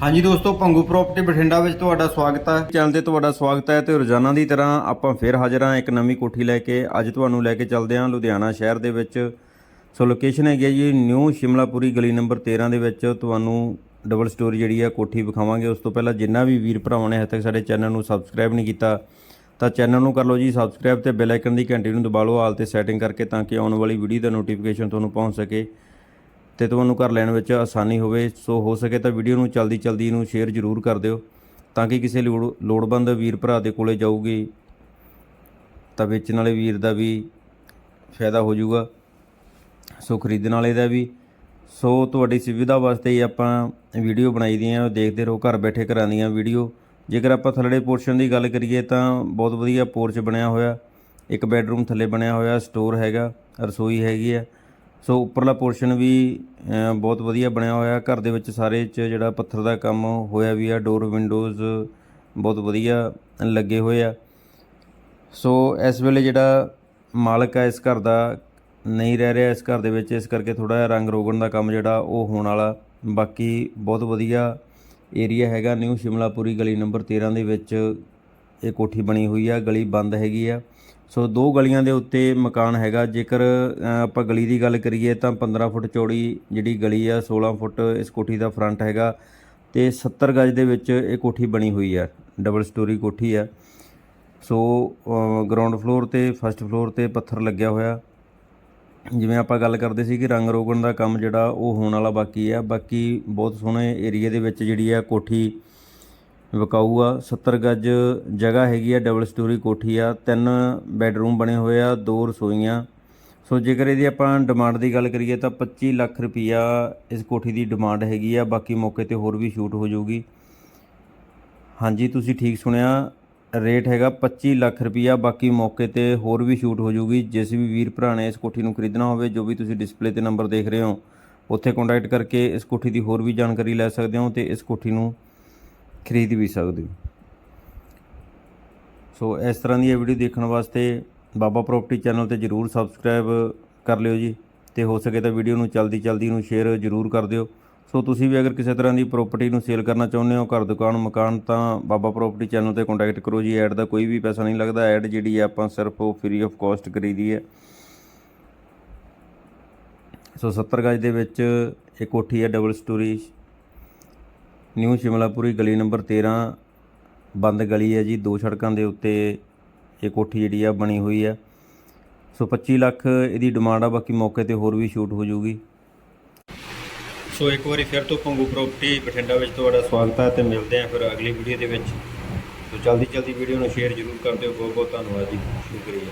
ਹਾਂਜੀ ਦੋਸਤੋ, ਪੰਗੂ ਪ੍ਰਾਪਰਟੀ ਬਠਿੰਡਾ ਵਿੱਚ ਤੁਹਾਡਾ ਸਵਾਗਤ ਹੈ। ਚੈਨਲ ਤੇ ਤੁਹਾਡਾ ਸਵਾਗਤ ਹੈ ਤੇ ਰੋਜ਼ਾਨਾ ਦੀ ਤਰ੍ਹਾਂ ਆਪਾਂ ਫਿਰ ਹਾਜ਼ਰ ਹਾਂ ਇੱਕ ਨਵੀਂ ਕੋਠੀ ਲੈ ਕੇ। ਅੱਜ ਤੁਹਾਨੂੰ ਲੈ ਕੇ ਚੱਲਦੇ ਹਾਂ ਲੁਧਿਆਣਾ ਸ਼ਹਿਰ ਦੇ ਵਿੱਚ। ਸੋ ਲੋਕੇਸ਼ਨ ਹੈਗੀ ਹੈ ਜੀ ਨਿਊ ਸ਼ਿਮਲਾਪੁਰੀ ਗਲੀ ਨੰਬਰ 13 ਦੇ ਵਿੱਚ। ਤੁਹਾਨੂੰ ਡਬਲ ਸਟੋਰੀ ਜਿਹੜੀ ਹੈ ਕੋਠੀ ਵਿਖਾਵਾਂਗੇ। ਉਸ ਤੋਂ ਪਹਿਲਾਂ ਜਿੰਨਾ ਵੀ ਵੀਰ ਭਰਾਵਾਂ ਨੇ ਹਜੇ ਤੱਕ ਸਾਡੇ ਚੈਨਲ ਨੂੰ ਸਬਸਕ੍ਰਾਈਬ ਨਹੀਂ ਕੀਤਾ, ਤਾਂ ਚੈਨਲ ਨੂੰ ਕਰ ਲਓ ਜੀ ਸਬਸਕ੍ਰਾਈਬ ਤੇ ਬੈਲ ਆਈਕਨ ਦੀ ਘੰਟੀ ਨੂੰ ਦਬਾ ਲਓ ਆਲ ਤੇ ਸੈਟਿੰਗ ਕਰਕੇ ਤਾਂ ਕਿ ਆਉਣ ਵਾਲੀ ਵੀਡੀਓ ਦਾ ਨੋਟੀਫਿਕੇਸ਼ਨ ਤੁਹਾਨੂੰ ਪਹੁੰਚ ਸਕੇ। ਤੇ ਤੁਹਾਨੂੰ ਘਰ ਲੈਣ ਵਿੱਚ ਆਸਾਨੀ ਹੋਵੇ, ਸੋ ਹੋ ਸਕੇ ਤਾਂ ਵੀਡੀਓ ਨੂੰ ਜਲਦੀ ਜਲਦੀ ਨੂੰ ਸ਼ੇਅਰ ਜ਼ਰੂਰ ਕਰ ਦਿਓ, ਤਾਂ ਕਿ ਕਿਸੇ ਲੋੜ, ਲੋੜਵੰਦ ਵੀਰ ਭਰਾ ਦੇ ਕੋਲੇ ਜਾਊਗੀ, ਤਾਂ ਵੇਚਣ ਵਾਲੇ ਵੀਰ ਦਾ ਵੀ ਫਾਇਦਾ ਹੋ ਜਾਊਗਾ, ਸੋ ਖਰੀਦਣ ਵਾਲੇ ਦਾ ਵੀ। ਸੋ ਤੁਹਾਡੀ ਸੁਵਿਧਾ ਵਾਸਤੇ ਹੀ ਆਪਾਂ ਵੀਡੀਓ ਬਣਾਈ ਦੀਆਂ, ਦੇਖਦੇ ਰਹੋ, ਘਰ ਬੈਠੇ ਘਰਾਂ ਦੀਆਂ ਵੀਡੀਓ ਜੇਕਰ ਆਪਾਂ ਥੱਲੜੇ ਪੋਰਸ਼ਨ ਦੀ ਗੱਲ ਕਰੀਏ ਤਾਂ ਬਹੁਤ ਵਧੀਆ ਪੋਰਚ ਬਣਿਆ ਹੋਇਆ, ਇੱਕ ਬੈੱਡਰੂਮ ਥੱਲੇ ਬਣਿਆ ਹੋਇਆ ਸਟੋਰ ਹੈਗਾ, ਰਸੋਈ ਹੈਗੀ ਆ ਸੋ ਉੱਪਰਲਾ ਪੋਰਸ਼ਨ ਵੀ ਬਹੁਤ ਵਧੀਆ ਬਣਿਆ ਹੋਇਆ। ਘਰ ਦੇ ਵਿੱਚ ਸਾਰੇ ਚ ਜਿਹੜਾ ਪੱਥਰ ਦਾ ਕੰਮ ਹੋਇਆ ਵੀ ਆ ਡੋਰ ਵਿੰਡੋਜ਼ ਬਹੁਤ ਵਧੀਆ ਲੱਗੇ ਹੋਏ ਆ। ਸੋ ਇਸ ਵੇਲੇ ਜਿਹੜਾ ਮਾਲਕ ਆ ਇਸ ਘਰ ਦਾ ਨਹੀਂ ਰਹਿ ਰਿਹਾ ਇਸ ਘਰ ਦੇ ਵਿੱਚ, ਇਸ ਕਰਕੇ ਥੋੜਾ ਜਿਹਾ ਰੰਗ ਰੋਗਣ ਦਾ ਕੰਮ ਜਿਹੜਾ ਉਹ ਹੋਣ ਵਾਲਾ। ਬਾਕੀ ਬਹੁਤ ਵਧੀਆ ਏਰੀਆ ਹੈਗਾ, ਨਿਊ ਸ਼ਿਮਲਾਪੁਰੀ ਗਲੀ ਨੰਬਰ 13 ਦੇ ਵਿੱਚ ਇਹ ਕੋਠੀ ਬਣੀ ਹੋਈ ਆ, ਗਲੀ ਬੰਦ ਹੈਗੀ ਆ। ਸੋ ਦੋ ਗਲੀਆਂ ਦੇ ਉੱਤੇ ਮਕਾਨ ਹੈਗਾ। ਜੇਕਰ ਆਪਾਂ ਗਲੀ ਦੀ ਗੱਲ ਕਰੀਏ ਤਾਂ 15 ਫੁੱਟ ਚੌੜੀ ਜਿਹੜੀ ਗਲੀ ਆ 16 ਫੁੱਟ ਇਸ ਕੋਠੀ ਦਾ ਫਰੰਟ ਹੈਗਾ ਤੇ 70 ਗਜ ਦੇ ਵਿੱਚ ਇਹ ਕੋਠੀ ਬਣੀ ਹੋਈ ਆ। ਡਬਲ ਸਟੋਰੀ ਕੋਠੀ ਆ। ਸੋ ਗਰਾਊਂਡ ਫਲੋਰ ਤੇ ਫਸਟ ਫਲੋਰ ਤੇ ਪੱਥਰ ਲੱਗਿਆ ਹੋਇਆ। ਜਿਵੇਂ ਆਪਾਂ ਗੱਲ ਕਰਦੇ ਸੀ ਕਿ ਰੰਗ ਰੋਗਣ ਦਾ ਕੰਮ ਜਿਹੜਾ ਉਹ ਹੋਣ ਵਾਲਾ ਬਾਕੀ ਆ। ਬਾਕੀ ਬਹੁਤ ਸੋਹਣੇ ਏਰੀਆ ਦੇ ਵਿੱਚ ਜਿਹੜੀ ਆ ਕੋਠੀ ਵਿਕਾਊ ਆ 70 ਗੱਜ ਜਗ੍ਹਾ ਹੈਗੀ ਆ ਡਬਲ ਸਟੋਰੀ ਕੋਠੀ ਆ, ਤਿੰਨ ਬੈੱਡਰੂਮ ਬਣੇ ਹੋਏ ਆ, ਦੋ ਰਸੋਈਆਂ। ਸੋ ਜੇਕਰ ਇਹਦੀ ਆਪਾਂ ਡਿਮਾਂਡ ਦੀ ਗੱਲ ਕਰੀਏ ਤਾਂ 25 ਲੱਖ ਰੁਪਈਆ ਇਸ ਕੋਠੀ ਦੀ ਡਿਮਾਂਡ ਹੈਗੀ ਆ। ਬਾਕੀ ਮੌਕੇ ਤੇ ਹੋਰ ਵੀ ਸ਼ੂਟ ਹੋ ਜਾਊਗੀ। ਹਾਂਜੀ, ਤੁਸੀਂ ਠੀਕ ਸੁਣਿਆ ਰੇਟ ਹੈਗਾ 25 ਲੱਖ ਰੁਪਈਆ। ਬਾਕੀ ਮੌਕੇ ਤੇ ਹੋਰ ਵੀ ਸ਼ੂਟ ਹੋ ਜਾਊਗੀ। ਜਿਸ ਵੀ ਵੀਰ ਭਰਾ ਨੇ ਇਸ ਕੋਠੀ ਨੂੰ ਖਰੀਦਣਾ ਹੋਵੇ, ਜੋ ਵੀ ਤੁਸੀਂ ਡਿਸਪਲੇ ਤੇ ਨੰਬਰ ਦੇਖ ਰਹੇ ਹੋ, ਉੱਥੇ ਕੰਟੈਕਟ ਕਰਕੇ ਇਸ ਕੋਠੀ ਦੀ ਹੋਰ ਵੀ ਜਾਣਕਾਰੀ ਲੈ ਸਕਦੇ ਹੋ ਤੇ ਇਸ ਕੋਠੀ ਨੂੰ ਖਰੀਦ ਵੀ ਸਕਦੇ ਹੋ। ਸੋ ਇਸ ਤਰ੍ਹਾਂ ਦੀ ਇਹ ਵੀਡੀਓ ਦੇਖਣ ਵਾਸਤੇ ਬਾਬਾ ਪ੍ਰਾਪਰਟੀ ਚੈਨਲ ਤੇ ਜਰੂਰ ਸਬਸਕ੍ਰਾਈਬ ਕਰ ਲਿਓ ਜੀ ਤੇ ਹੋ ਸਕੇ ਤਾਂ ਵੀਡੀਓ ਨੂੰ ਜਲਦੀ ਜਲਦੀ ਨੂੰ ਸ਼ੇਅਰ ਜਰੂਰ ਕਰ ਦਿਓ। ਸੋ ਤੁਸੀਂ ਵੀ ਅਗਰ ਕਿਸੇ ਤਰ੍ਹਾਂ ਦੀ ਪ੍ਰਾਪਰਟੀ ਨੂੰ ਸੇਲ ਕਰਨਾ ਚਾਹੁੰਦੇ ਹੋ, ਘਰ, ਦੁਕਾਨ, ਮਕਾਨ, ਤਾਂ ਬਾਬਾ ਪ੍ਰਾਪਰਟੀ ਚੈਨਲ ਤੇ ਕੰਟੈਕਟ ਕਰੋ ਜੀ। ਐਡ ਦਾ ਕੋਈ ਵੀ ਪੈਸਾ ਨਹੀਂ ਲੱਗਦਾ। ਐਡ ਜਿਹੜੀ ਹੈ ਆਪਾਂ ਸਿਰਫ ਉਹ ਫ੍ਰੀ ਆਫ ਕਾਸਟ ਕਰੀਦੀ ਹੈ। ਸੋ 70 ਗਜ ਦੇ ਵਿੱਚ ਇਹ ਕੋਠੀ ਹੈ ਡਬਲ ਸਟੋਰੀ ਨਿਊ ਸ਼ਿਮਲਾਪੁਰੀ ਗਲੀ ਨੰਬਰ 13 ਬੰਦ ਗਲੀ ਹੈ ਜੀ। ਦੋ ਸੜਕਾਂ ਦੇ ਉੱਤੇ ਇਹ ਕੋਠੀ ਜਿਹੜੀ ਆ ਬਣੀ ਹੋਈ ਆ ਸੋ 25 ਲੱਖ ਇਹਦੀ ਡਿਮਾਂਡ ਆ, ਬਾਕੀ ਮੌਕੇ ਤੇ ਹੋਰ ਵੀ ਸ਼ੂਟ ਹੋ ਜਾਊਗੀ ਸੋ ਇੱਕ ਵਾਰੀ ਫਿਰ ਤੋਂ ਪੰਗੂ ਪ੍ਰਾਪਰਟੀ ਬਠਿੰਡਾ ਵਿੱਚ ਤੁਹਾਡਾ ਸਵਾਗਤ ਹੈ ਤੇ ਮਿਲਦੇ ਹਾਂ ਫਿਰ ਅਗਲੀ ਵੀਡੀਓ ਦੇ ਵਿੱਚ। ਸੋ ਜਲਦੀ ਜਲਦੀ ਵੀਡੀਓ ਨੂੰ ਸ਼ੇਅਰ ਜ਼ਰੂਰ ਕਰ ਦਿਓ। ਬਹੁਤ ਬਹੁਤ ਧੰਨਵਾਦ ਜੀ। ਸ਼ੁਕਰੀਆ।